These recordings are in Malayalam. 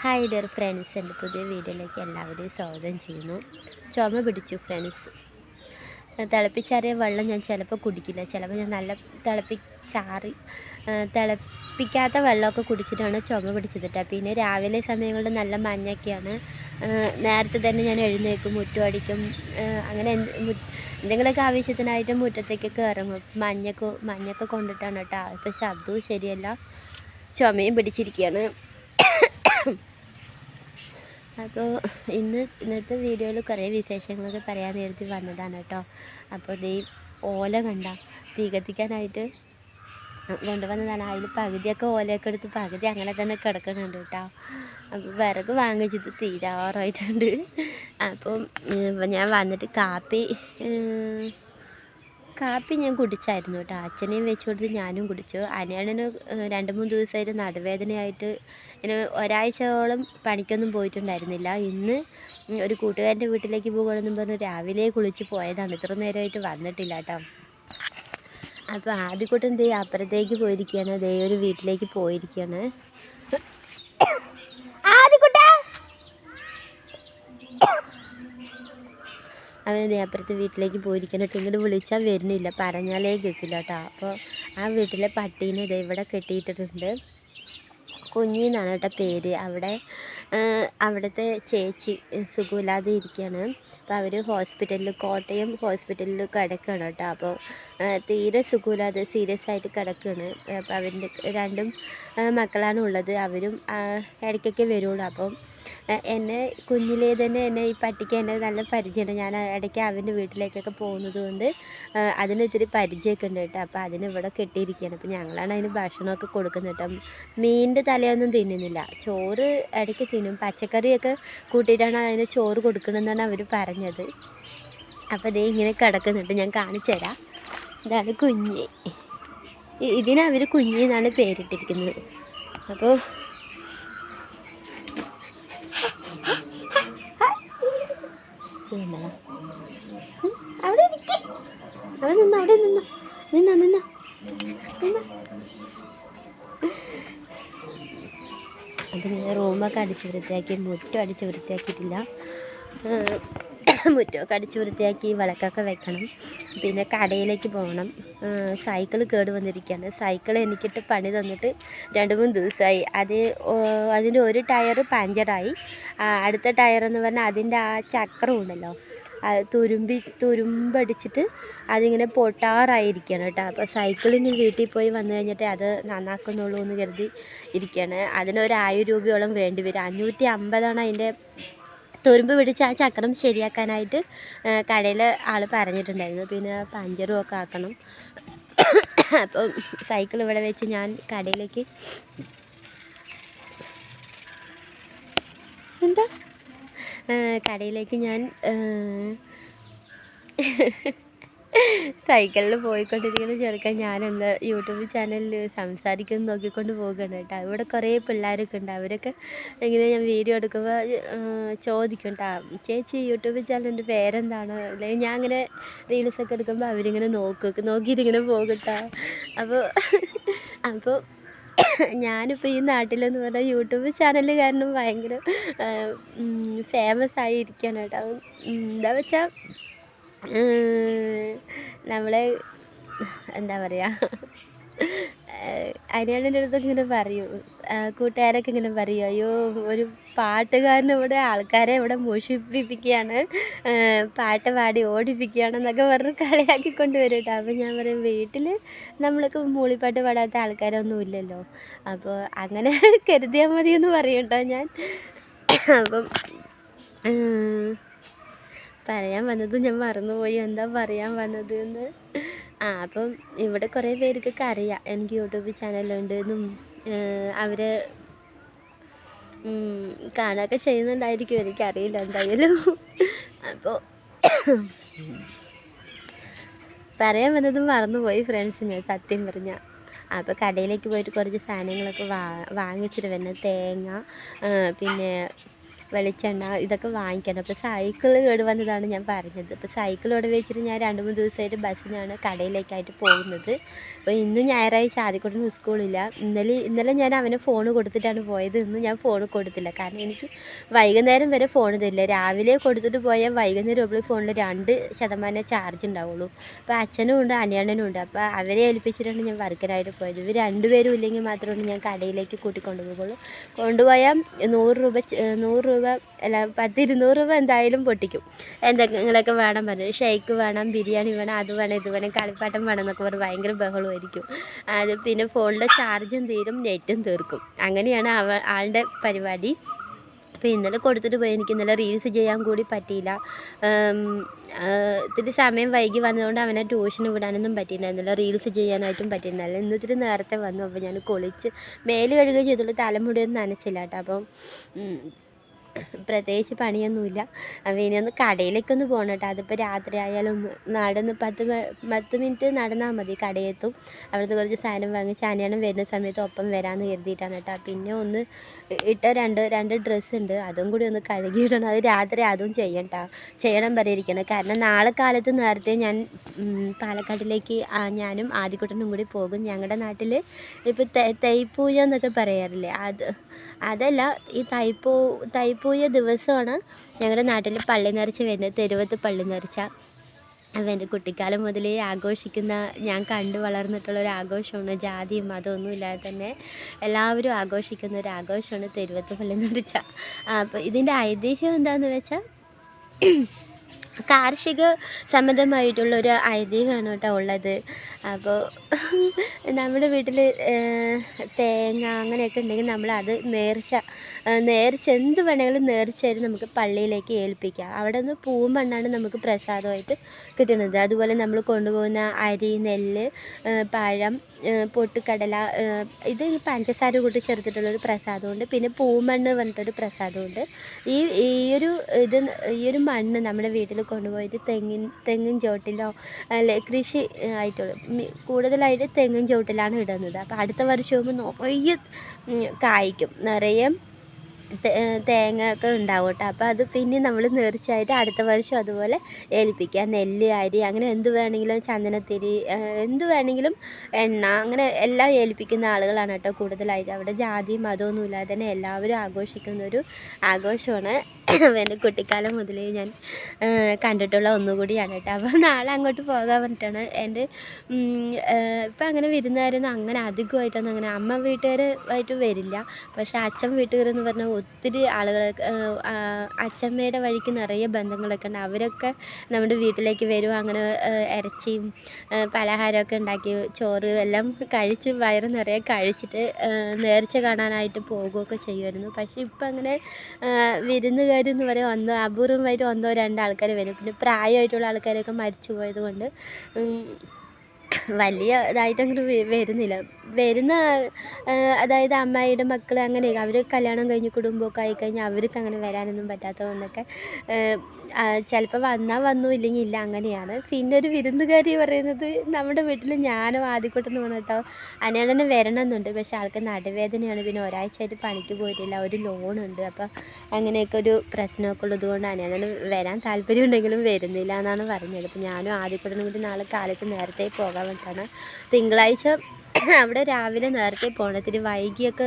ഹായ് ഡിയർ ഫ്രണ്ട്സ് എന്റെ പുതിയ വീഡിയോയിലേക്ക് എല്ലാവരെയും സ്വാഗതം ചെയ്യുന്നു. ചുമ പിടിച്ചു ഫ്രണ്ട്സ്. തിളപ്പിച്ചാറിയ വെള്ളം ഞാൻ ചിലപ്പോൾ കുടിക്കില്ല. ചിലപ്പോൾ ഞാൻ നല്ല തിളപ്പിച്ചാറി തിളപ്പിക്കാത്ത വെള്ളമൊക്കെ കുടിച്ചിട്ടാണ് ചുമ പിടിച്ചത് കേട്ടോ പിന്നെ രാവിലെ സമയങ്ങളിൽ നല്ല മഞ്ഞൊക്കെയാണ്. നേരത്തെ തന്നെ ഞാൻ എഴുന്നേക്കും മുറ്റം അടിക്കും. അങ്ങനെ എന്തെങ്കിലുമൊക്കെ ആവശ്യത്തിനായിട്ട് മുറ്റത്തേക്കൊക്കെ ഇറങ്ങും. മഞ്ഞൊക്കെ മഞ്ഞൊക്കെ കൊണ്ടിട്ടാണ് കേട്ടോ ഇപ്പോൾ ശബ്ദവും ശരിയല്ല. ചുമയും പിടിച്ചിരിക്കുകയാണ്. അപ്പോൾ ഇന്ന് ഇന്നത്തെ വീഡിയോയിൽ കുറേ വിശേഷങ്ങളൊക്കെ പറയാൻ നേരത്തെ വന്നതാണ് കേട്ടോ. അപ്പോൾ ഈ ഓല കണ്ട തീ കത്തിക്കാനായിട്ട് കൊണ്ടുവന്നതാണ്. അതിൽ പകുതിയൊക്കെ ഓലയൊക്കെ എടുത്ത് പകുതി അങ്ങനെ തന്നെ കിടക്കുന്നുണ്ട് കേട്ടോ. അപ്പോൾ വിറക് വാങ്ങിച്ചിട്ട് തീരാറായിട്ടുണ്ട്. അപ്പം ഞാൻ വന്നിട്ട് കാപ്പി കാപ്പി ഞാൻ കുടിച്ചായിരുന്നു കേട്ടോ. അച്ഛനെയും വെച്ച് കൊടുത്ത് ഞാനും കുടിച്ചു. അനിയണന് രണ്ട് മൂന്ന് ദിവസമായിട്ട് നടുവേദനയായിട്ട് ഇങ്ങനെ ഒരാഴ്ചയോളം പണിക്കൊന്നും പോയിട്ടുണ്ടായിരുന്നില്ല. ഇന്ന് ഒരു കൂട്ടുകാരന്റെ വീട്ടിലേക്ക് പോകണമെന്നും പറഞ്ഞ് രാവിലെ കുളിച്ച് പോയതാണ്. ഇത്ര നേരമായിട്ട് വന്നിട്ടില്ല കേട്ടോ. അപ്പോൾ ആദ്യക്കൂട്ടം ദേ അപ്പുറത്തേക്ക് പോയിരിക്കുകയാണ്. ദേ ഒരു വീട്ടിലേക്ക് പോയിരിക്കുകയാണ് ആദ്യക്കുട്ടാ അവൻ അപ്പുറത്തെ വീട്ടിലേക്ക് പോയിരിക്കണം കേട്ടോ. ഇങ്ങോട്ട് വിളിച്ചാൽ വരുന്നില്ല. പറഞ്ഞാലേ കേൾക്കില്ല കേട്ടോ. അപ്പോൾ ആ വീട്ടിലെ പട്ടീനെ ദേ ഇവിടെ കെട്ടിയിട്ടിട്ടുണ്ട്. കുഞ്ഞി എന്നാണ് കേട്ടോ പേര്. അവിടെ അവിടുത്തെ ചേച്ചി സുഖമില്ലാതെ ഇരിക്കുകയാണ് അപ്പോൾ അവർ ഹോസ്പിറ്റലിൽ കോട്ടയം ഹോസ്പിറ്റലിൽ കിടക്കുകയാണ് കേട്ടോ. അപ്പോൾ തീരെ സുഖമില്ലാതെ സീരിയസ് ആയിട്ട് കിടക്കുകയാണ് അപ്പോൾ അവരുടെ രണ്ടും മക്കളാണ് ഉള്ളത്. അവരും ഇടയ്ക്കൊക്കെ വരുള്ളൂ. അപ്പം എന്നെ കുഞ്ഞിലേ തന്നെ എന്നെ ഈ പട്ടിക്ക് എന്നെ നല്ല പരിചയമുണ്ട്. ഞാൻ ഇടയ്ക്ക് അവന്റെ വീട്ടിലേക്കൊക്കെ പോകുന്നത് കൊണ്ട് അതിന് ഇത്തിരി പരിചയമൊക്കെ ഉണ്ട് കേട്ടോ. അപ്പോൾ അതിന് ഇവിടെ കെട്ടിയിരിക്കുകയാണ്. അപ്പോൾ ഞങ്ങളാണ് അതിന് ഭക്ഷണമൊക്കെ കൊടുക്കുന്നത് കേട്ടോ. മീനിന്റെ തലയൊന്നും തിന്നുന്നില്ല. ചോറ് ഇടയ്ക്ക് തിന്നും. പച്ചക്കറിയൊക്കെ കൂട്ടിയിട്ടാണ് അതിന് ചോറ് കൊടുക്കണമെന്നാണ് അവർ പറഞ്ഞത്. അപ്പോൾ ദേ ഇങ്ങനെ കിടക്കുന്നുണ്ട്. ഞാൻ കാണിച്ചു തരാം. ഇതാണ് കുഞ്ഞ്. ഇതിനവർ കുഞ്ഞി എന്നാണ് പേരിട്ടിരിക്കുന്നത്. അപ്പോൾ ഉം, അവിടെ നിൽക്കേ അവിടെ നിന്നോ അവിടെ നിന്നോ. നിന്നോ നിന്നോ. അപ്പം ഞാൻ റൂമൊക്കെ അടിച്ച് വൃത്തിയാക്കി മുറ്റം അടിച്ച് വൃത്തിയാക്കിയിട്ടില്ല. മുറ്റമൊക്കെ അടിച്ച് വൃത്തിയാക്കി വിളക്കൊക്കെ വെക്കണം. പിന്നെ കടയിലേക്ക് പോകണം. സൈക്കിൾ കേട് വന്നിരിക്കുകയാണ്. സൈക്കിൾ എനിക്കിട്ട് പണി തന്നിട്ട് രണ്ട് മൂന്ന് ദിവസമായി. അത് അതിന്റെ ഒരു ടയർ പഞ്ചറായി. അടുത്ത ടയർ എന്ന് പറഞ്ഞാൽ അതിന്റെ ആ ചക്രം ഉണ്ടല്ലോ. തുരുമ്പി തുരുമ്പടിച്ചിട്ട് അതിങ്ങനെ പൊട്ടാറായിരിക്കുകയാണ് കേട്ടോ. അപ്പോൾ സൈക്കിളിന് വീട്ടിൽ പോയി വന്നു കഴിഞ്ഞിട്ട് അത് നന്നാക്കുന്നുള്ളൂ എന്ന് കരുതി ഇരിക്കുകയാണ്. അതിനൊരായിരം രൂപയോളം വേണ്ടി വരും. അഞ്ഞൂറ്റി അമ്പതാണ് അതിന്റെ തുരുമ്പ് പിടിച്ച് ആ ചക്രം ശരിയാക്കാനായിട്ട് കടയിൽ ആൾ പറഞ്ഞിട്ടുണ്ടായിരുന്നു. പിന്നെ പഞ്ചറും ഒക്കെ ആക്കണം. അപ്പം സൈക്കിൾ ഇവിടെ വെച്ച് ഞാൻ കടയിലേക്ക് എന്താ? കടയിലേക്ക് ഞാൻ സൈക്കിളിൽ പോയിക്കൊണ്ടിരിക്കുന്ന ചെറുക്കൻ ഞാനെന്താ യൂട്യൂബ് ചാനലിൽ സംസാരിക്കുന്നു നോക്കിക്കൊണ്ട് പോകുകയാണ് കേട്ടോ. ഇവിടെ കുറേ പിള്ളേരൊക്കെ ഉണ്ട്. അവരൊക്കെ ഇങ്ങനെ ഞാൻ വീഡിയോ എടുക്കുമ്പോൾ ചോദിക്കും കേട്ടോ. ചേച്ചി യൂട്യൂബ് ചാനലിന്റെ പേരെന്താണ്? അല്ലെങ്കിൽ ഞാൻ അങ്ങനെ റീൽസൊക്കെ എടുക്കുമ്പോൾ അവരിങ്ങനെ നോക്കും നോക്കിയിട്ടിങ്ങനെ പോകും കേട്ടോ. അപ്പോൾ അപ്പോൾ ഞാനിപ്പോൾ ഈ നാട്ടിലെന്ന് പറഞ്ഞാൽ യൂട്യൂബ് ചാനൽ കാരണം ഭയങ്കര ഫേമസ് ആയിരിക്കുകയാണ് കേട്ടോ. എന്താ വെച്ചാൽ നമ്മളെ എന്താ പറയുക അനിയണ്ണന്റെ അടുത്ത് ഇങ്ങനെ പറയും. കൂട്ടുകാരൊക്കെ ഇങ്ങനെ പറയും അയ്യോ ഒരു പാട്ടുകാരൻ ഇവിടെ ആൾക്കാരെ ഇവിടെ മോഷിപ്പിപ്പിക്കുകയാണ് പാട്ട് പാടി ഓടിപ്പിക്കുകയാണ് എന്നൊക്കെ പറഞ്ഞ് കളിയാക്കി കൊണ്ടുവരും കേട്ടോ. അപ്പോൾ ഞാൻ പറയും വീട്ടിൽ നമ്മളൊക്കെ മൂളിപ്പാട്ട് പാടാത്ത ആൾക്കാരൊന്നും ഇല്ലല്ലോ. അപ്പോൾ അങ്ങനെ കരുതിയാൽ മതിയെന്ന് പറയും കേട്ടോ ഞാൻ. അപ്പം പറയാൻ വന്നത് ഞാൻ മറന്നുപോയി. എന്താ പറയാൻ വന്നത് എന്ന് ആ അപ്പം ഇവിടെ കുറേ പേർക്കൊക്കെ അറിയാം. എനിക്ക് യൂട്യൂബ് ചാനലുണ്ട്. എന്നും അവർ കാണുകയൊക്കെ ചെയ്യുന്നുണ്ടായിരിക്കും. എനിക്കറിയില്ല എന്തായാലും. അപ്പോൾ പറയാൻ വന്നത് മറന്നുപോയി ഫ്രണ്ട്സ് ഞാൻ സത്യം പറഞ്ഞ. അപ്പോൾ കടയിലേക്ക് പോയിട്ട് കുറച്ച് സാധനങ്ങളൊക്കെ വാ വാങ്ങിച്ചിട്ട് വന്നെ തേങ്ങ പിന്നെ വെളിച്ചെണ്ണ ഇതൊക്കെ വാങ്ങിക്കണം. അപ്പോൾ സൈക്കിൾ കേട് വന്നതാണ് ഞാൻ പറഞ്ഞത്. അപ്പോൾ സൈക്കിൾ ഇവിടെ വെച്ചിട്ട് ഞാൻ രണ്ട് മൂന്ന് ദിവസമായിട്ട് ബസ്സിനാണ് കടയിലേക്കായിട്ട് പോകുന്നത്. അപ്പോൾ ഇന്ന് ഞായറാഴ്ച ആദ്യക്കൂട്ടന് സ്കൂളില്ല ഇന്നലെ ഇന്നലെ ഞാൻ അവന് ഫോൺ കൊടുത്തിട്ടാണ് പോയത്. ഇന്ന് ഞാൻ ഫോൺ കൊടുത്തില്ല. കാരണം എനിക്ക് വൈകുന്നേരം വരെ ഫോൺ തരില്ല. രാവിലെ കൊടുത്തിട്ട് പോയാൽ വൈകുന്നേരം ആകുമ്പോൾ ഫോണിൽ രണ്ട് ശതമാനം ചാർജ് ഉണ്ടാവുള്ളൂ. അപ്പോൾ അച്ഛനും ഉണ്ട് അനിയണ്ണനും ഉണ്ട്. അപ്പോൾ അവരെ ഏൽപ്പിച്ചിട്ടാണ് ഞാൻ വർക്കറായിട്ട് പോയത്. ഇവർ രണ്ടുപേരും ഇല്ലെങ്കിൽ മാത്രമേ ഞാൻ കടയിലേക്ക് കൂട്ടിക്കൊണ്ടു പോകുള്ളൂ കൊണ്ടുപോയാൽ നൂറ് രൂപ നൂറ് രൂപ അല്ല പത്ത് ഇരുന്നൂറ് രൂപ എന്തായാലും പൊട്ടിക്കും. എന്തെങ്കിലുമൊക്കെ വേണം പറഞ്ഞു ഷേക്ക് വേണം ബിരിയാണി വേണം അത് വേണം ഇത് വേണം കളിപ്പാട്ടം വേണം എന്നൊക്കെ പറഞ്ഞ് ഭയങ്കര ബഹളമായിരിക്കും. അത് പിന്നെ ഫോണിലെ ചാർജും തീരും നെറ്റും തീർക്കും. അങ്ങനെയാണ് അവ ആളുടെ പരിപാടി. അപ്പോൾ ഇന്നലെ കൊടുത്തിട്ട് പോയി എനിക്ക് ഇന്നലെ റീൽസ് ചെയ്യാൻ കൂടി പറ്റിയില്ല. ഇത്തിരി സമയം വൈകി വന്നതുകൊണ്ട് അവനെ ട്യൂഷന് വിടാനൊന്നും പറ്റിയിട്ടുണ്ടായിരുന്നില്ല റീൽസ് ചെയ്യാനായിട്ടും പറ്റിയിട്ടുണ്ടായില്ല ഇന്ന് ഇത്തിരി നേരത്തെ വന്നു അപ്പോൾ ഞാൻ കുളിച്ച് മേൽ കഴുകുകയും ചെയ്തുള്ളൂ തലമുടിയൊന്നും നനച്ചില്ല കേട്ടോ. അപ്പം പ്രത്യേകിച്ച് പണിയൊന്നുമില്ല. അപ്പോൾ ഇനി ഒന്ന് കടയിലേക്കൊന്ന് പോകണം കേട്ടോ. അതിപ്പോൾ രാത്രി ആയാലും നടന്ന് പത്ത് പത്ത് മിനിറ്റ് നടന്നാൽ മതി കടയെത്തും. അവിടുന്ന് കുറച്ച് സാധനം വാങ്ങിച്ച് അനിയണം വരുന്ന സമയത്ത് ഒപ്പം വരാമെന്ന് കരുതിയിട്ടാണ് കേട്ടോ. പിന്നെ ഒന്ന് ഇട്ട രണ്ട് രണ്ട് ഡ്രസ്സ് ഉണ്ട്. അതും കൂടി ഒന്ന് കഴുകിയിടണം അത് രാത്രി അതും ചെയ്യണ്ട ചെയ്യണം പറഞ്ഞിരിക്കണം. കാരണം നാളെ കാലത്ത് നേരത്തെ ഞാൻ പാലക്കാട്ടിലേക്ക് ഞാനും ആദ്യക്കുട്ടനും കൂടി പോകും. ഞങ്ങളുടെ നാട്ടിൽ ഇപ്പോൾ തൈപ്പൂജ എന്നൊക്കെ പറയാറില്ലേ? അത് അതല്ല ഈ തൈപ്പൂ തൈപ്പൂയ ദിവസമാണ് ഞങ്ങളുടെ നാട്ടിൽ പള്ളി നിറച്ച് വരുന്നത് തെരുവത്ത് പള്ളി നിറച്ച. എന്റെ കുട്ടിക്കാലം മുതലേ ആഘോഷിക്കുന്ന ഞാൻ കണ്ടു വളർന്നിട്ടുള്ള ഒരു ആഘോഷമാണ് ജാതിയും മതമൊന്നും ഇല്ലാതെ തന്നെ എല്ലാവരും ആഘോഷിക്കുന്ന ഒരു ആഘോഷമാണ് തെരുവത്ത് പള്ളി നിറച്ച. അപ്പോൾ ഇതിന്റെ ഐതിഹ്യം എന്താണെന്ന് വെച്ചാൽ കാർഷിക സംബന്ധമായിട്ടുള്ള ഒരു ഐതിഹ്യമാണ് കേട്ടോ ഉള്ളത്. അപ്പോൾ നമ്മുടെ വീട്ടിൽ തേങ്ങ അങ്ങനെയൊക്കെ ഉണ്ടെങ്കിൽ നമ്മൾ അത് നേർച്ച നേർച്ച എന്ത് വേണമെങ്കിലും നേർച്ചയായിട്ട് നമുക്ക് പള്ളിയിലേക്ക് ഏൽപ്പിക്കാം. അവിടെ നിന്ന് പൂമണ്ണാണ് നമുക്ക് പ്രസാദമായിട്ട് കിട്ടുന്നത്. അതുപോലെ നമ്മൾ കൊണ്ടുപോകുന്ന അരി നെല്ല് പഴം പൊട്ടുകടല ഇത് പഞ്ചസാര കൂട്ടി ചേർത്തിട്ടുള്ളൊരു പ്രസാദമുണ്ട്. പിന്നെ പൂമണ്ണ് പറഞ്ഞിട്ടൊരു പ്രസാദമുണ്ട്. ഈ ഈ ഒരു ഇത് ഈ ഒരു മണ്ണ് നമ്മുടെ വീട്ടിൽ കൊണ്ടുപോയിട്ട് തെങ്ങിൻ തെങ്ങിൻ ചോട്ടിലോ അല്ലെ കൃഷി ആയിട്ടുള്ള കൂടുതലായിട്ട് തെങ്ങിൻ ചോട്ടിലാണ് ഇടുന്നത്. അപ്പോൾ അടുത്ത വർഷമാകുമ്പോൾ നിറയെ കായ്ക്കും. നിറയെ തേങ്ങ ഒക്കെ ഉണ്ടാവും കേട്ടോ. അപ്പോൾ അത് പിന്നെ നമ്മൾ നേർച്ചയായിട്ട് അടുത്ത വർഷം അതുപോലെ ഏൽപ്പിക്കുക നെല്ല് അരി അങ്ങനെ എന്ത് വേണമെങ്കിലും ചന്ദനത്തിരി എന്ത് വേണമെങ്കിലും എണ്ണ അങ്ങനെ എല്ലാം ഏൽപ്പിക്കുന്ന ആളുകളാണ് കേട്ടോ കൂടുതലായിട്ട്. അവിടെ ജാതി മതമൊന്നും ഇല്ലാതെ തന്നെ എല്ലാവരും ആഘോഷിക്കുന്ന ഒരു ആഘോഷമാണ്. എന്റെ കുട്ടിക്കാലം മുതലേ ഞാൻ കണ്ടിട്ടുള്ള ഒന്നുകൂടിയാണ് കേട്ടോ. അപ്പോൾ നാളെ അങ്ങോട്ട് പോകാൻ പറഞ്ഞിട്ടാണ് എന്റെ ഇപ്പം അങ്ങനെ വിരുന്നുകാരൊന്നും അങ്ങനെ അധികമായിട്ടൊന്നും അങ്ങനെ അമ്മ വീട്ടുകാരുമായിട്ട് വരില്ല. പക്ഷേ അച്ഛൻ വീട്ടുകാരെന്ന് പറഞ്ഞാൽ ഒത്തിരി ആളുകൾ അച്ഛമ്മയുടെ വഴിക്ക് നിറയെ ബന്ധങ്ങളൊക്കെ ഉണ്ട്. അവരൊക്കെ നമ്മുടെ വീട്ടിലേക്ക് വരും അങ്ങനെ ഇറച്ചിയും പലഹാരമൊക്കെ ഉണ്ടാക്കി ചോറ് എല്ലാം കഴിച്ച് വയറ് നിറയെ കഴിച്ചിട്ട് നേർച്ച കാണാനായിട്ട് പോകുകയൊക്കെ ചെയ്യുമായിരുന്നു. പക്ഷേ ഇപ്പം അങ്ങനെ വിരുന്നുകാരെന്ന് പറയാൻ ഒന്നോ അപൂർവമായിട്ട് ഒന്നോ രണ്ടോ ആൾക്കാർ വരും. പിന്നെ പ്രായമായിട്ടുള്ള ആൾക്കാരൊക്കെ മരിച്ചു പോയത് കൊണ്ട് വലിയ ഇതായിട്ടങ്ങനെ വരുന്നില്ല. വരുന്ന അതായത് അമ്മായിയുടെ മക്കൾ അങ്ങനെ അവർ കല്യാണം കഴിഞ്ഞ് കുടുംബമൊക്കെ ആയിക്കഴിഞ്ഞാൽ അവർക്ക് അങ്ങനെ വരാനൊന്നും പറ്റാത്തത് കൊണ്ടൊക്കെ ചിലപ്പോൾ വന്നാൽ വന്നു ഇല്ലെങ്കിൽ ഇല്ല അങ്ങനെയാണ്. പിന്നെ ഒരു വിരുന്നുകാരി പറയുന്നത് നമ്മുടെ വീട്ടിൽ ഞാനും ആദ്യക്കൂട്ടെന്ന് വന്നിട്ടോ അനേടനെ വരണമെന്നുണ്ട്. പക്ഷേ ആൾക്ക് നടുവേദനയാണ്. പിന്നെ ഒരാഴ്ചയായിട്ട് പണിക്ക് പോയിട്ടില്ല. ഒരു ലോണുണ്ട്. അപ്പോൾ അങ്ങനെയൊക്കെ ഒരു പ്രശ്നമൊക്കെ ഉള്ളത് കൊണ്ട് അനിയണ്ണന് വരാൻ താല്പര്യമുണ്ടെങ്കിലും വരുന്നില്ല എന്നാണ് പറഞ്ഞത്. അപ്പോൾ ഞാനും ആദ്യക്കൂട്ടനും കൂടി നാളെ കാലത്ത് നേരത്തെ പോകാൻ വേണ്ടിയിട്ടാണ് തിങ്കളാഴ്ച അവിടെ രാവിലെ നേരത്തെ പോകണം വൈകിയൊക്കെ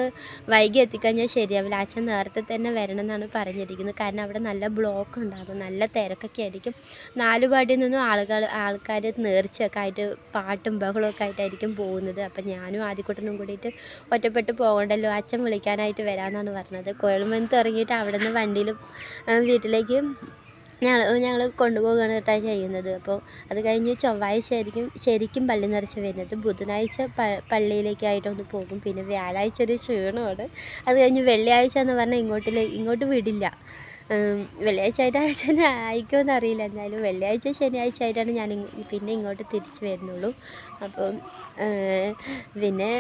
വൈകി എത്തിക്കഴിഞ്ഞാൽ ശരിയാവില്ല. അച്ഛൻ നേരത്തെ തന്നെ വരണം എന്നാണ് പറഞ്ഞിരിക്കുന്നത്. കാരണം അവിടെ നല്ല ബ്ലോക്ക് ഉണ്ടാകും നല്ല തിരക്കൊക്കെ ആയിരിക്കും. നാലുപാടിയിൽ നിന്നും ആളുകൾ ആൾക്കാർ നേർച്ചയൊക്കെ ആയിട്ട് പാട്ടും ബഹളമൊക്കെ ആയിട്ടായിരിക്കും പോകുന്നത്. അപ്പം ഞാനും ആദ്യക്കൂട്ടനും കൂടിയിട്ട് ഒറ്റപ്പെട്ട് പോകണ്ടല്ലോ. അച്ഛൻ വിളിക്കാനായിട്ട് വരാമെന്നാണ് പറഞ്ഞത്. കോയൽമനത്ത് ഇറങ്ങിയിട്ട് അവിടെ നിന്ന് വണ്ടിയിൽ വീട്ടിലേക്ക് ഞങ്ങൾ ഞങ്ങൾ കൊണ്ടുപോവുകയാണ് കേട്ടോ ചെയ്യുന്നത്. അപ്പോൾ അത് കഴിഞ്ഞ് ചൊവ്വാഴ്ച ആയിരിക്കും ശരിക്കും പള്ളി നിറച്ച് വരുന്നത് ബുധനാഴ്ച പ പള്ളിയിലേക്കായിട്ടൊന്ന് പോകും. പിന്നെ വ്യാഴാഴ്ച ഒരു ക്ഷീണമാണ്. അത് കഴിഞ്ഞ് വെള്ളിയാഴ്ച എന്ന് പറഞ്ഞാൽ ഇങ്ങോട്ടിലേക്ക് ഇങ്ങോട്ട് വിടില്ല. വെള്ളിയാഴ്ച ആയിട്ട് തന്നെ അയക്കുമെന്ന് അറിയില്ല. എന്തായാലും വെള്ളിയാഴ്ച ശനിയാഴ്ച ആയിട്ടാണ് ഞാൻ പിന്നെ ഇങ്ങോട്ട് തിരിച്ചു വരുന്നുള്ളൂ. അപ്പം പിന്നെ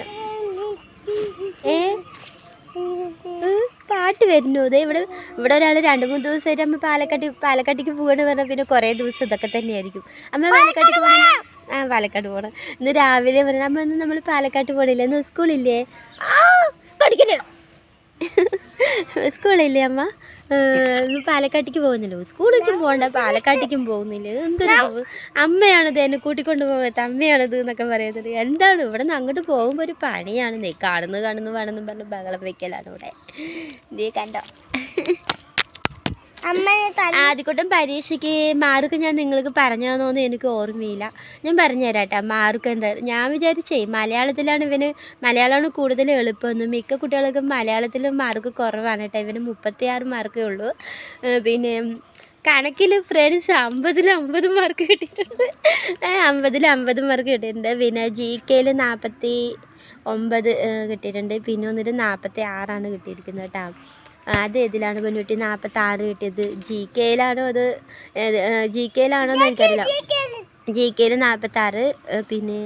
ഏ? പാട്ട് അതെ ഇവിടെ ഇവിടെ ഒരാൾ രണ്ട് മൂന്ന് ദിവസമായിട്ട് അമ്മ പാലക്കാട്ട് പാലക്കാട്ടേക്ക് പോകണമെന്ന് പറഞ്ഞാൽ പിന്നെ കുറേ ദിവസം ഇതൊക്കെ തന്നെയായിരിക്കും. അമ്മ പാലക്കാട്ടേക്ക് പോകണം ആ പാലക്കാട് പോകണം ഇന്ന് രാവിലെ പറഞ്ഞു അമ്മ ഇന്ന് നമ്മൾ പാലക്കാട്ട് പോകണില്ലേ ഇന്ന് സ്കൂളില്ലേ? പഠിക്കൽ സ്കൂളില്ലേ അമ്മ? പാലക്കാട്ടേക്ക് പോകുന്നില്ലോ? സ്കൂളിലേക്കും പോകണ്ട പാലക്കാട്ടേക്കും പോകുന്നില്ല? എന്തൊരു അമ്മയാണത് എന്നെ കൂട്ടിക്കൊണ്ട് പോകാത്ത അമ്മയാണത് എന്നൊക്കെ പറയുന്നത്. എന്താണ് ഇവിടെ നിന്ന് അങ്ങോട്ട് പോകുമ്പോൾ ഒരു പണിയാണ്. നീ കാണുന്നു കാണുന്നു വേണമെന്നും പറഞ്ഞ് ബഹളം വെക്കലാണ് ഇവിടെ. നീ കണ്ടോ? ആദ്യക്കൂട്ടം പരീക്ഷയ്ക്ക് മാർക്ക് ഞാൻ നിങ്ങൾക്ക് പറഞ്ഞു തന്നോന്ന് എനിക്ക് ഓർമ്മയില്ല. ഞാൻ പറഞ്ഞു കേട്ടോ മാർക്ക് എന്താ? ഞാൻ വിചാരിച്ചേ മലയാളത്തിലാണ് ഇവന് മലയാളമാണ് കൂടുതൽ എളുപ്പമെന്ന്. മിക്ക കുട്ടികൾക്കും മലയാളത്തിൽ മാർക്ക് കുറവാണ് കേട്ടോ. ഇവന് മുപ്പത്തിയാറ് മാർക്കേ ഉള്ളൂ. പിന്നെ കണക്കിൽ ഫ്രണ്ട്സ് അമ്പതിൽ അമ്പത് മാർക്ക് കിട്ടിയിട്ടുണ്ട്. അമ്പതിൽ അമ്പത് മാർക്ക് കിട്ടിയിട്ടുണ്ട്. പിന്നെ ജി കെയിൽ നാൽപ്പത്തി ഒമ്പത് കിട്ടിയിട്ടുണ്ട്. പിന്നെ ഒന്നിട്ട് നാൽപ്പത്തി ആറാണ് കിട്ടിയിരിക്കുന്നത് കേട്ടോ. അത് ഏതിലാണ് പെൺകുട്ടി നാൽപ്പത്തി ആറ് കിട്ടിയത് ജി കെയിലാണോ അത്? ജി കെയിലാണോ എന്ന് എനിക്കറിയില്ല. ജി കെയിൽ നാൽപ്പത്തി ആറ് പിന്നെ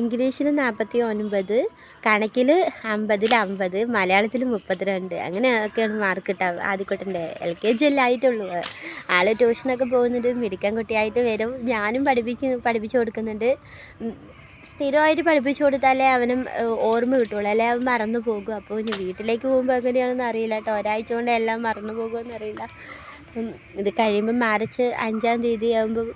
ഇംഗ്ലീഷിൽ നാൽപ്പത്തി ഒൻപത് കണക്കിൽ അമ്പതിൽ അമ്പത് മലയാളത്തിൽ മുപ്പത്തിരണ്ട്. അങ്ങനെയൊക്കെയാണ് മാർക്ക് കിട്ടാം ആദ്യക്കുട്ടന്റെ എൽ കെ ജി അല്ലേ ആയിട്ടുള്ളൂ. ആൾ ട്യൂഷനൊക്കെ പോകുന്നുണ്ട് മിടുക്കൻ കുട്ടിയായിട്ട് വരും. ഞാനും പഠിപ്പിക്കുന്നു പഠിപ്പിച്ചു കൊടുക്കുന്നുണ്ട്. സ്ഥിരമായിട്ട് പഠിപ്പിച്ചു കൊടുത്താലേ അവനും ഓർമ്മ കിട്ടുള്ളൂ. അല്ലെ? അവൻ മറന്നു പോകും. അപ്പോൾ ഇനി വീട്ടിലേക്ക് പോകുമ്പോൾ എങ്ങനെയാണെന്ന് അറിയില്ല കേട്ടോ. ഒരാഴ്ച കൊണ്ട് എല്ലാം മറന്നു പോകുമെന്ന് അറിയില്ല. ഇത് കഴിയുമ്പോൾ മാർച്ച് അഞ്ചാം തീയതി ആകുമ്പോൾ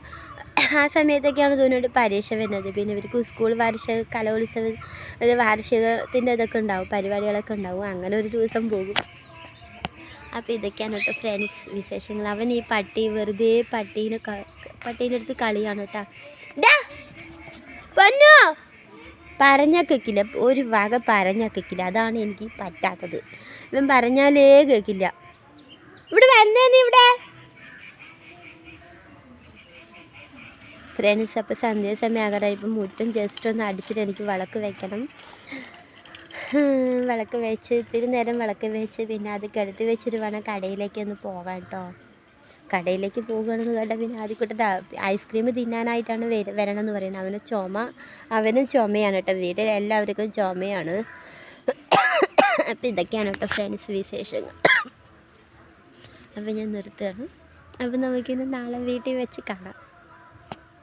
ആ സമയത്തൊക്കെയാണ് തോന്നിയിട്ട് പരീക്ഷ വരുന്നത്. പിന്നെ ഇവർക്ക് സ്കൂൾ വാർഷിക കലോത്സവ വാർഷികത്തിന്റെ ഇതൊക്കെ ഉണ്ടാവും. പരിപാടികളൊക്കെ ഉണ്ടാവും. അങ്ങനെ ഒരു ദിവസം പോകും. അപ്പോൾ ഇതൊക്കെയാണ് കേട്ടോ ഫ്രണ്ട്സ് വിശേഷങ്ങൾ. അവൻ ഈ പട്ടി വെറുതെ പട്ടീനെ പട്ടീന്റെ അടുത്ത് കളിയാണ് കേട്ടോ. പൊന്നോ? പറഞ്ഞാൽ കേൾക്കില്ല ഒരു വക പറഞ്ഞാൽ കേൾക്കില്ല അതാണ് എനിക്ക് പറ്റാത്തത്. ഇവൻ പറഞ്ഞാലേ കേൾക്കില്ല ഇവിടെ വന്നേന്ന് ഇവിടെ. ഫ്രണ്ട്സ് അപ്പോൾ സന്ധ്യാസമയം ആകാറായി. ഇപ്പം മുറ്റും ജസ്റ്റ് ഒന്ന് അടിച്ചിട്ട് എനിക്ക് വിളക്ക് വെക്കണം. ഹും, വിളക്ക് വെച്ച് ഇത്തിരി നേരം വിളക്ക് വെച്ച് പിന്നെ അത് കെടുത്തി വെച്ചിട്ട് വേണം കടയിലേക്ക് ഒന്ന് പോകാം കേട്ടോ കടയിലേക്ക് പോകുകയാണെന്ന് കേട്ടാൽ പിന്നെ ആദ്യക്കൂട്ടത്തെ ഐസ്ക്രീം തിന്നാനായിട്ടാണ് വര വരണമെന്ന് പറയുന്നത്. അവന് ചുമ അവനും ചുമയാണ് കേട്ടോ വീട്ടിൽ. എല്ലാവർക്കും ചുമയാണ്. അപ്പോൾ ഇതൊക്കെയാണ് കേട്ടോ ഫ്രണ്ട്സ് വിശേഷങ്ങൾ. അപ്പോൾ ഞാൻ നിർത്തുകയാണ്. അപ്പോൾ നമുക്കിന്ന് നാളെ വീട്ടിൽ വെച്ച് കാണാം.